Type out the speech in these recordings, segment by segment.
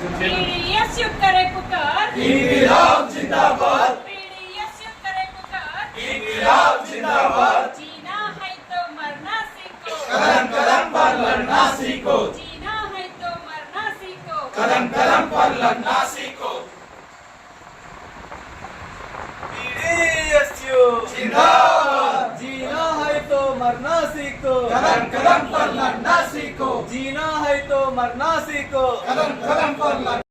PDS युक्त रे इंकलाब जिंदाबाद। पीडीएस युक्त रे इंकलाब जिंदाबाद। जीना है तो मरना सीखो। कदम कदम पर लड़ना सीखो। जीना है तो मरना सीखो। कदम कदम पर लड़ना सीखो मरना सीखो कदम कदम पर लड़ना सीखो जीना है तो मरना सीखो कदम कदम पर लड़ना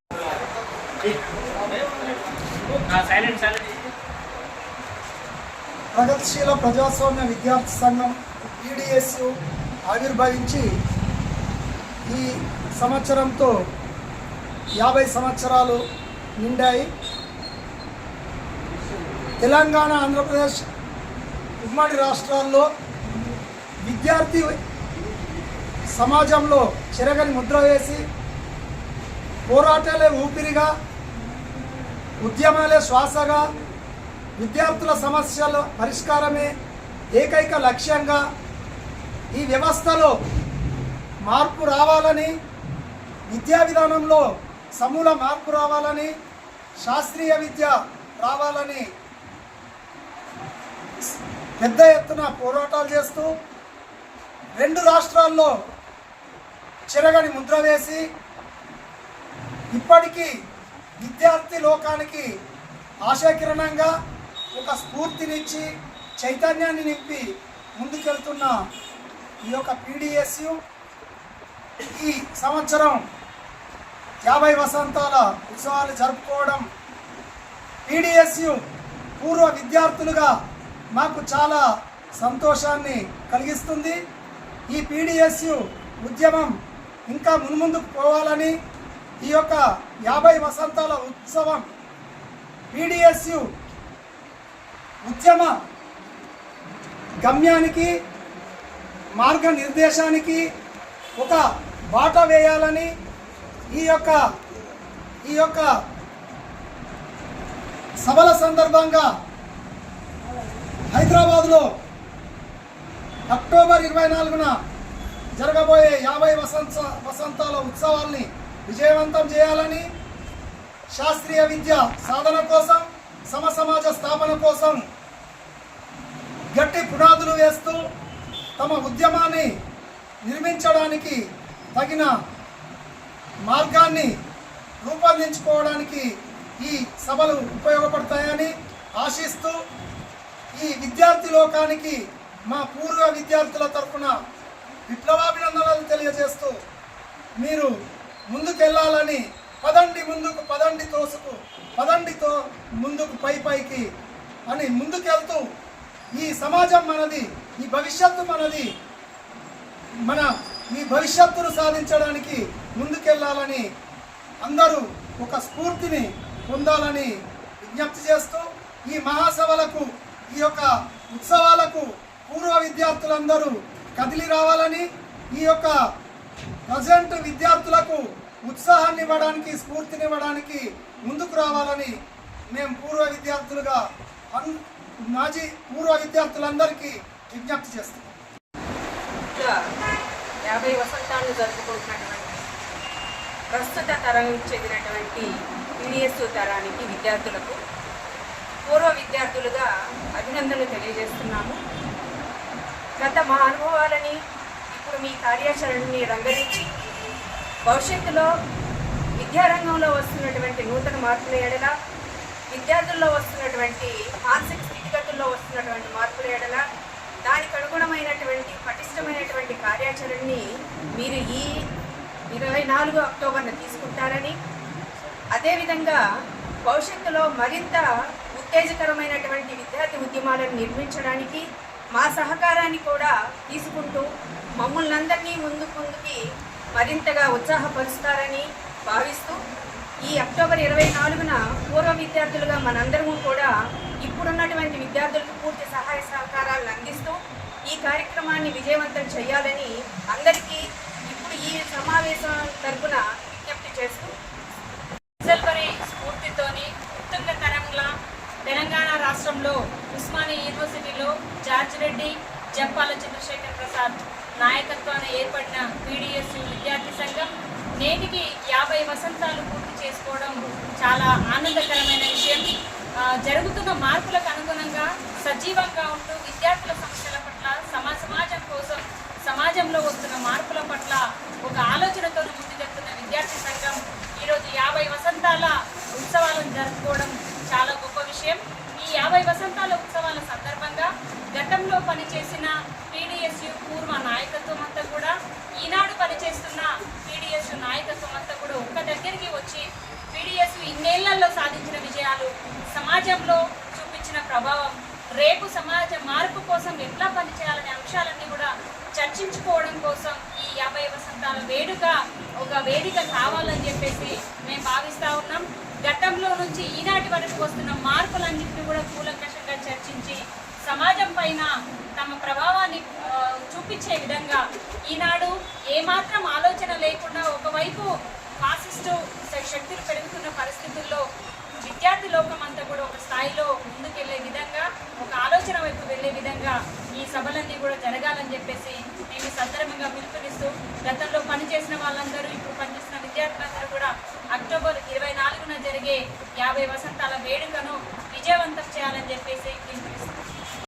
ప్రగతిశీల ప్రజాస్వామ్య విద్యార్థి సంఘం ఈడిఎస్ ఆవిర్భవించి ఈ సంవత్సరంతో యాభై సంవత్సరాలు నిండాయి తెలంగాణ ఆంధ్రప్రదేశ్ ఉమ్మడి రాష్ట్రాల్లో విద్యార్థి సమాజంలో చెరగని ముద్ర వేసి పోరాటాలే ఊపిరిగా ఉద్యమాలే శ్వాసగా విద్యార్థుల సమస్యల పరిష్కారమే ఏకైక లక్ష్యంగా ఈ వ్యవస్థలో మార్పు రావాలని విద్యా విధానంలో సమూల మార్పు రావాలని శాస్త్రీయ విద్య రావాలని పెద్ద ఎత్తున పోరాటాలు చేస్తూ రెండు రాష్ట్రాల్లో చిరగని ముద్ర వేసి ఇప్పటికీ విద్యార్థి లోకానికి ఆశాకిరణంగా ఒక స్ఫూర్తినిచ్చి చైతన్యాన్ని నింపి ముందుకెళ్తున్న ఈ యొక్క పీడిఎస్యు ఈ సంవత్సరం యాభై వసంతాల ఉత్సవాలు జరుపుకోవడం పీడిఎస్యు పూర్వ విద్యార్థులుగా మాకు చాలా సంతోషాన్ని కలిగిస్తుంది. ఈ పీడిఎస్యు ఉద్యమం ఇంకా మున్ముందుకు పోవాలని ఈ యొక్క యాభై వసంతాల ఉత్సవం పీడిఎస్యు ఉద్యమ గమ్యానికి మార్గనిర్దేశానికి ఒక బాట వేయాలని ఈ యొక్క ఈ యొక్క సభల సందర్భంగా హైదరాబాద్లో అక్టోబర్ ఇరవై నాలుగున జరగబోయే యాభై వసంత వసంతాల ఉత్సవాల్ని విజయవంతం చేయాలని శాస్త్రీయ విద్య సాధన కోసం సమసమాజ స్థాపన కోసం గట్టి పునాదులు వేస్తూ తమ ఉద్యమాన్ని నిర్మించడానికి తగిన మార్గాన్ని రూపొందించుకోవడానికి ఈ సభలు ఉపయోగపడతాయని ఆశిస్తూ ఈ విద్యార్థి లోకానికి మా పూర్వ విద్యార్థుల తరఫున విప్లవాభినందనలు తెలియజేస్తూ మీరు ముందుకెళ్ళాలని పదండి ముందుకు పదండి తోసుకు పదండితో ముందుకు పై పైకి అని ముందుకెళ్తూ ఈ సమాజం మనది ఈ భవిష్యత్తు మనది మన ఈ భవిష్యత్తును సాధించడానికి ముందుకెళ్ళాలని అందరూ ఒక స్ఫూర్తిని పొందాలని విజ్ఞప్తి చేస్తూ ఈ మహాసభలకు ఈ యొక్క ఉత్సవాలకు విద్యార్థులందరూ కదిలి రావాలని ఈ యొక్క ప్రజెంట్ విద్యార్థులకు ఉత్సాహాన్ని ఇవ్వడానికి స్ఫూర్తిని ఇవ్వడానికి ముందుకు రావాలని మేము పూర్వ విద్యార్థులుగా మాజీ పూర్వ విద్యార్థులందరికీ విజ్ఞప్తి చేస్తున్నాం. యాభై వసంతాలు జరుపుకుంటున్నటువంటి ప్రస్తుత తరం చెందినటువంటి పీడిఎస్ తరానికి విద్యార్థులకు పూర్వ విద్యార్థులుగా అభినందనలు తెలియజేస్తున్నాము. గత మా అనుభవాలని ఇప్పుడు మీ కార్యాచరణని రంగరించి భవిష్యత్తులో విద్యారంగంలో వస్తున్నటువంటి నూతన మార్పుల ఎడల విద్యార్థుల్లో వస్తున్నటువంటి మానసిక స్థితిగతుల్లో వస్తున్నటువంటి మార్పుల ఎడల దానికి అనుగుణమైనటువంటి పటిష్టమైనటువంటి కార్యాచరణని మీరు ఈ ఇరవై నాలుగు అక్టోబర్ను తీసుకుంటారని అదేవిధంగా భవిష్యత్తులో మరింత ఉత్తేజకరమైనటువంటి విద్యార్థి ఉద్యమాలను నిర్మించడానికి మా సహకారాన్ని కూడా తీసుకుంటూ మమ్మల్ని అందరినీ ముందుకు ముందుకి మరింతగా ఉత్సాహపరుస్తారని భావిస్తూ ఈ అక్టోబర్ ఇరవై నాలుగున పూర్వ విద్యార్థులుగా మనందరము కూడా ఇప్పుడున్నటువంటి విద్యార్థులకు పూర్తి సహాయ సహకారాలను అందిస్తూ ఈ కార్యక్రమాన్ని విజయవంతం చేయాలని అందరికీ ఇప్పుడు ఈ సమావేశం తెలంగాణ రాష్ట్రంలో ఉస్మానియా యూనివర్సిటీలో జార్జ్ రెడ్డి జంపాల చంద్రశేఖర్ ప్రసాద్ నాయకత్వాన ఏర్పడిన పీడిఎస్ విద్యార్థి సంఘం నేటికి యాభై వసంతాలు పూర్తి చేసుకోవడం చాలా ఆనందకరమైన విషయం. జరుగుతున్న మార్పులకు అనుగుణంగా సజీవంగా ఉంటూ విద్యార్థుల సమస్యల పట్ల సమా సమాజం కోసం సమాజంలో వస్తున్న మార్పుల పట్ల ఒక ఆలోచనతో ముందుకెళ్తున్న విద్యార్థి సంఘం ఈరోజు యాభై వసంతాల ఉత్సవాలను జరుపుకోవడం చాలా విషయం. ఈ యాభై వసంతాల ఉత్సవాల సందర్భంగా గతంలో పనిచేసిన పీడిఎస్యు పూర్వ నాయకత్వం అంతా కూడా ఈనాడు పనిచేస్తున్న పీడిఎస్యు నాయకత్వం అంతా కూడా ఒక్క దగ్గరికి వచ్చి పీడిఎస్యు ఇన్నేళ్ళలో సాధించిన విజయాలు సమాజంలో చూపించిన ప్రభావం రేపు సమాజ మార్పు కోసం ఎట్లా పనిచేయాలనే అంశాలన్నీ కూడా చర్చించుకోవడం కోసం ఈ యాభై వసంతాల వేడుక ఒక వేదిక కావాలని చెప్పేసి మేము భావిస్తా ఉన్నాం. వరకు వస్తున్న మార్పులన్నింటినీ కూడా కూలంకషంగా చర్చించి సమాజం పైన తమ ప్రభావాన్ని చూపించే విధంగా ఈనాడు ఏమాత్రం ఆలోచన లేకుండా ఒకవైపు ఫాసిస్టు శక్తులు పెరుగుతున్న పరిస్థితుల్లో విద్యార్థి లోకం అంతా కూడా ఒక స్థాయిలో ముందుకెళ్ళే విధంగా ఒక ఆలోచన వైపు వెళ్ళే విధంగా ఈ సభలన్నీ కూడా జరగాలని చెప్పేసి నేను సందర్భంగా పిలుపునిస్తూ గతంలో పనిచేసిన వాళ్ళందరూ ఇప్పుడు పనిచేస్తున్న విద్యార్థులందరూ కూడా అక్టోబర్ ఇరవై జరిగే యాభై వసంతాల వేడుకను విజయవంతం చేయాలని చెప్పేసి